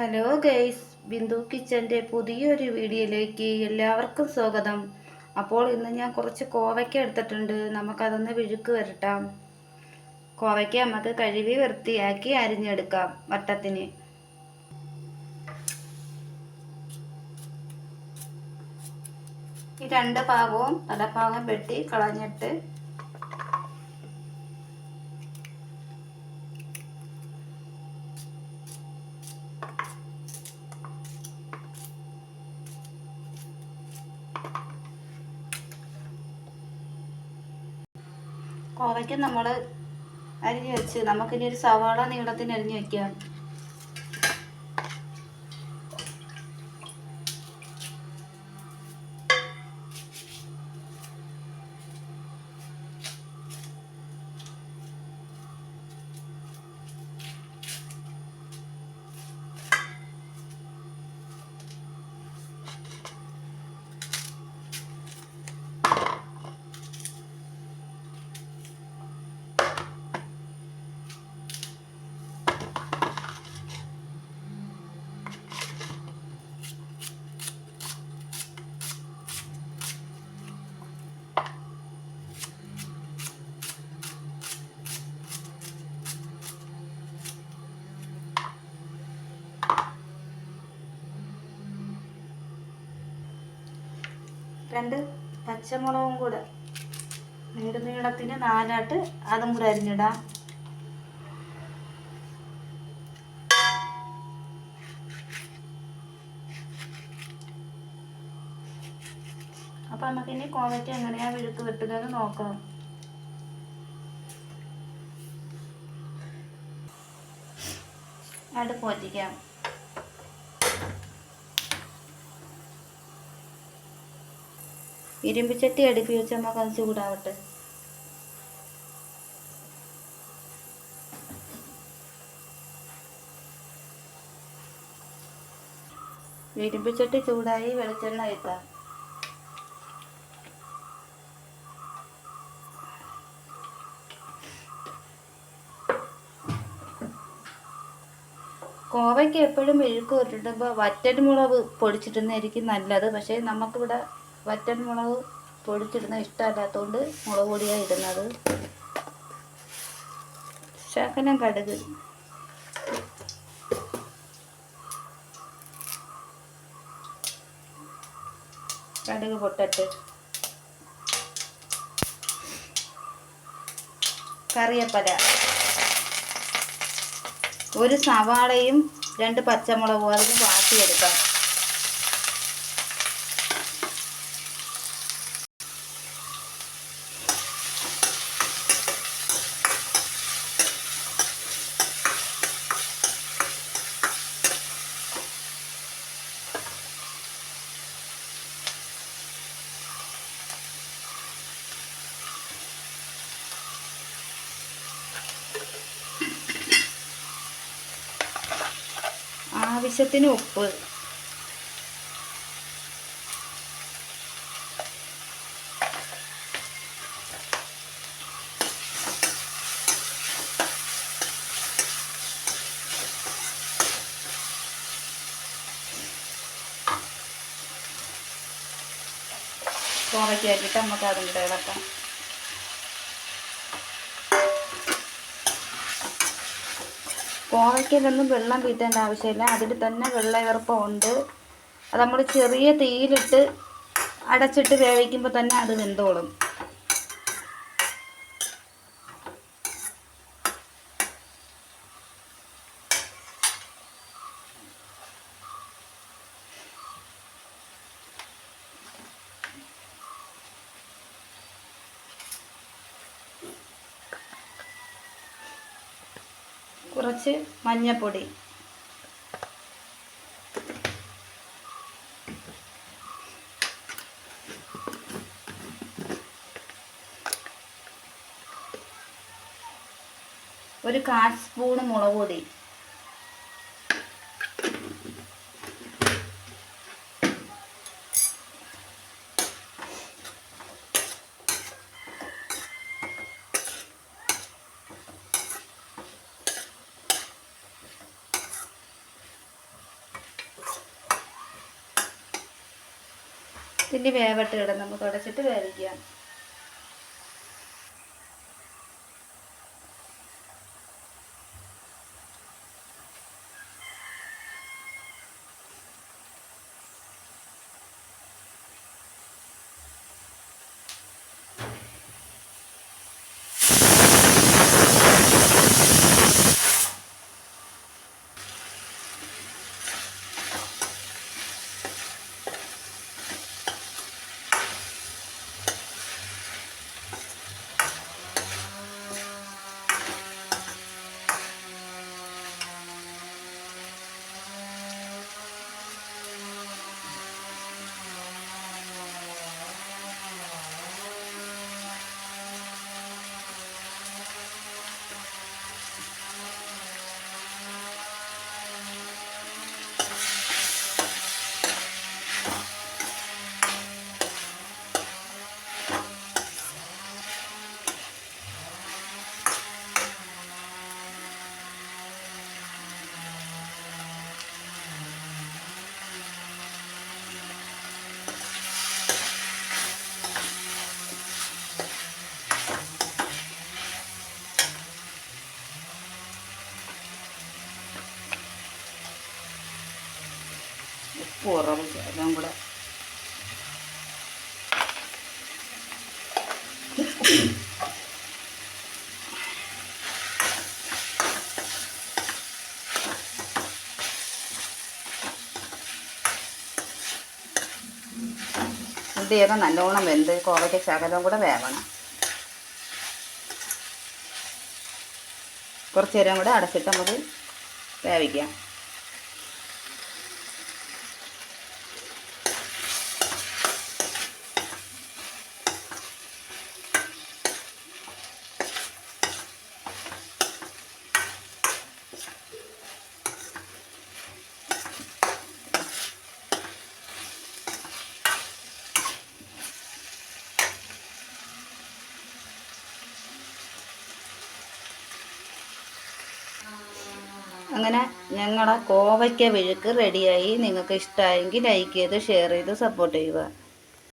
Hello guys Bindu കിച്ചന്റെ പുതിയൊരു വീഡിയോയിലേക്ക് എല്ലാവർക്കും സ്വാഗതം. അപ്പോൾ ഇന്ന് ഞാൻ കുറച്ച് കോവയ്ക്ക എടുത്തിട്ടുണ്ട്. നമുക്കതൊന്ന് വിഴുക്ക് വരട്ടാം. കോവയ്ക്ക നമുക്ക് കഴുകി വൃത്തിയാക്കി അരിഞ്ഞെടുക്കാം വട്ടത്തിന്. ഈ രണ്ട് ഭാഗവും തലഭാഗം വെട്ടി കളഞ്ഞിട്ട് കോവയ്ക്ക് നമ്മൾ അരിഞ്ഞ് വെച്ച് നമുക്കിനി ഒരു സവാള നീളത്തിന് അരിഞ്ഞ് വെക്കാം. രണ്ട് പച്ചമുളകും കൂടെ. നീളത്തിന് നാലാട്ട് അതും കൂടെ അരിഞ്ഞിടാം. അപ്പൊ നമുക്കിനി കോവയ്ക്ക് എങ്ങനെയാ വിഴുക്ക് വെട്ടുന്നതെന്ന് നോക്കാം. അടുപ്പ് വറ്റിക്കാം ഇരുമ്പിച്ചട്ടി അടുപ്പി വെച്ച് നമുക്ക് അത് ചൂടാവട്ടെ ഇരുമ്പിച്ചട്ടി ചൂടായി വെളിച്ചെണ്ണ എത്താം കോവയ്ക്ക് എപ്പോഴും മെഴുക്ക് വറ്റൽ മുളക് പൊടിച്ചിട്ടുന്നതായിരിക്കും നല്ലത്. പക്ഷേ നമുക്കിവിടെ വറ്റൽ മുളക് പൊടിച്ചിടുന്ന ഇഷ്ടമല്ലാത്തതുകൊണ്ട് മുളക് പൊടിയാണ് ഇടുന്നത്. ശകലം കടുക്. കടുക് പൊട്ടട്ട്. കറിയപ്പല. ഒരു സവാളയും രണ്ട് പച്ചമുളകും അതിന് വാട്ടിയെടുക്കാം ആവശ്യത്തിന് ഉപ്പ്. കോവയ്ക്കാക്കിയിട്ട് നമുക്ക് അതും കൂടെ കോവയ്ക്കലൊന്നും വെള്ളം വീട്ടേണ്ട ആവശ്യമില്ല. അതിൽ തന്നെ വെള്ളയർപ്പം ഉണ്ട് അത് നമ്മൾ ചെറിയ തീയിലിട്ട് അടച്ചിട്ട് വേവിക്കുമ്പോൾ തന്നെ അത് വെന്തോളും. കുറച്ച് മഞ്ഞപ്പൊടി. ഒരു കാൽ സ്പൂണ് മുളക് പൊടി ഇതിന്റെ വേവട്ട് കിടന്ന് നമുക്ക് ഉടച്ചിട്ട് വേവിക്കാം. കുറവ് എല്ലാം കൂടെ. ഉള്ളിയൊക്കെ നല്ലോണം വെന്ത് കോവയ്ക്ക് ശകലം കൂടെ വേവണം. കുറച്ച് നേരം കൂടെ അടച്ചിട്ട് നമുക്ക് വേവിക്കാം. അങ്ങനെ ഞങ്ങളുടെ കോവയ്ക്ക വിഴുക്ക് റെഡിയായി നിങ്ങൾക്ക് ഇഷ്ടമായെങ്കിൽ ലൈക്ക് ചെയ്ത് ഷെയർ ചെയ്ത് സപ്പോർട്ട് ചെയ്യുക.